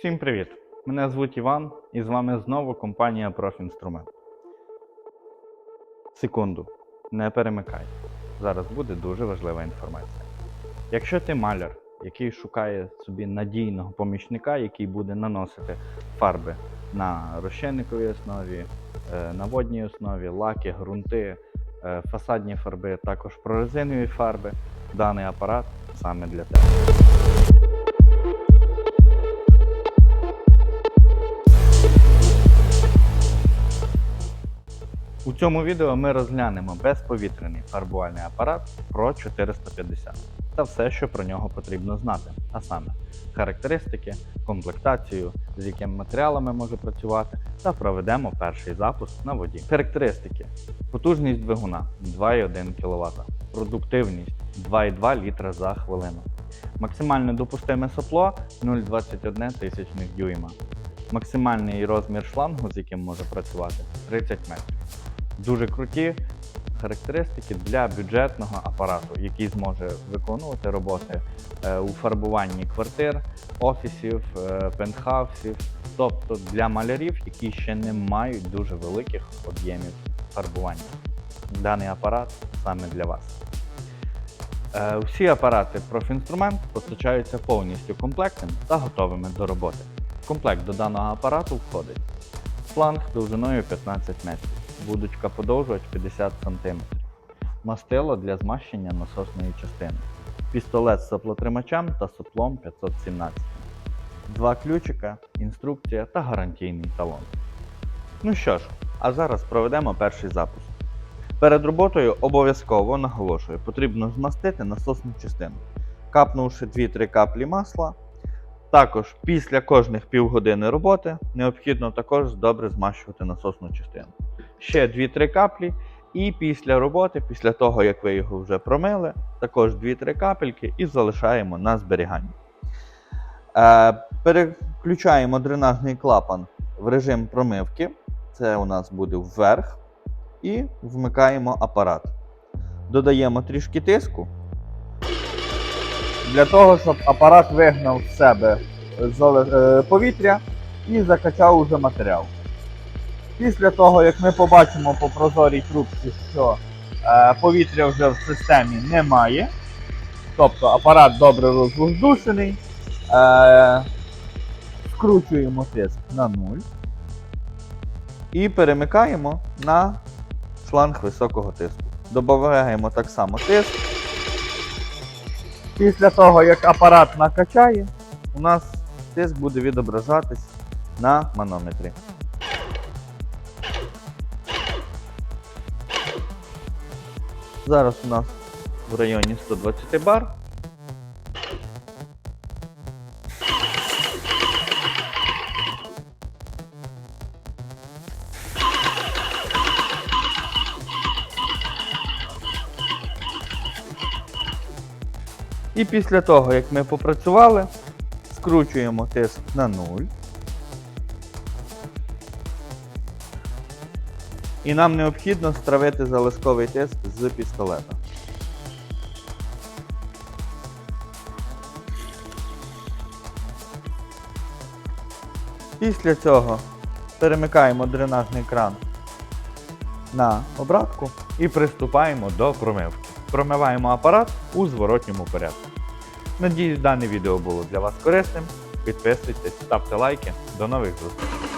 Всім привіт! Мене звуть Іван і з вами знову компанія Профінструмент. Секунду, не перемикай. Зараз буде дуже важлива інформація. Якщо ти маляр, який шукає собі надійного помічника, який буде наносити фарби на розчинниковій основі, е, на водній основі, лаки, ґрунти, е, фасадні фарби, також прорезинові фарби, даний апарат саме для тебе. У цьому відео ми розглянемо безповітряний фарбувальний апарат Pro 450 та все, що про нього потрібно знати, а саме характеристики, комплектацію, з якими матеріалами може працювати, та проведемо перший запуск на воді. Характеристики: потужність двигуна 2,1 кВт, продуктивність 2,2 літра за хвилину, максимальне допустиме сопло 0,21 тисячних дюйма, максимальний розмір шлангу, з яким може працювати 30 метрів дуже круті характеристики для бюджетного апарату, який зможе виконувати роботи е, у фарбуванні квартир, офісів, е, пентхаусів, тобто для малярів, які ще не мають дуже великих об'ємів фарбування. Даний апарат саме для вас. Е, Всі апарати профінструмент постачаються повністю комплектними та готовими до роботи. В комплект до даного апарату входить шланг довжиною 15 метрів, будочка подовжувач 50 см, мастило для змащення насосної частини, пістолет з соплотримачем та соплом 517, два ключика, інструкція та гарантійний талон. Ну що ж, а зараз проведемо перший запуск. Перед роботою обов'язково наголошую, потрібно змастити насосну частину, капнувши 2-3 каплі масла. Також після кожних півгодини роботи необхідно також добре змащувати насосну частину. Ще 2-3 каплі, і після роботи, після того як ви його вже промили, також 2-3 капельки і залишаємо на зберігання. Е, переключаємо дренажний клапан в режим промивки. Це у нас буде вверх. І вмикаємо апарат. Додаємо трішки тиску для того, щоб апарат вигнав з себе е, повітря і закачав уже матеріал. Після того, як ми побачимо по прозорій трубці, що е, повітря вже в системі немає, тобто апарат добре розвоздушений, е, скручуємо тиск на 0 і перемикаємо на шланг високого тиску. Додаємо так само тиск. Після того, як апарат накачає, у нас тиск буде відображатись на манометрі. Зараз у нас в районі 120 бар. І після того, як ми попрацювали, скручуємо тиск на 0. І нам необхідно стравити залишковий тиск з пістолета. Після цього перемикаємо дренажний кран на обратку і приступаємо до промивки. Промиваємо апарат у зворотньому порядку. Надіюсь, дане відео було для вас корисним. Підписуйтесь, ставте лайки. До нових зустрічей!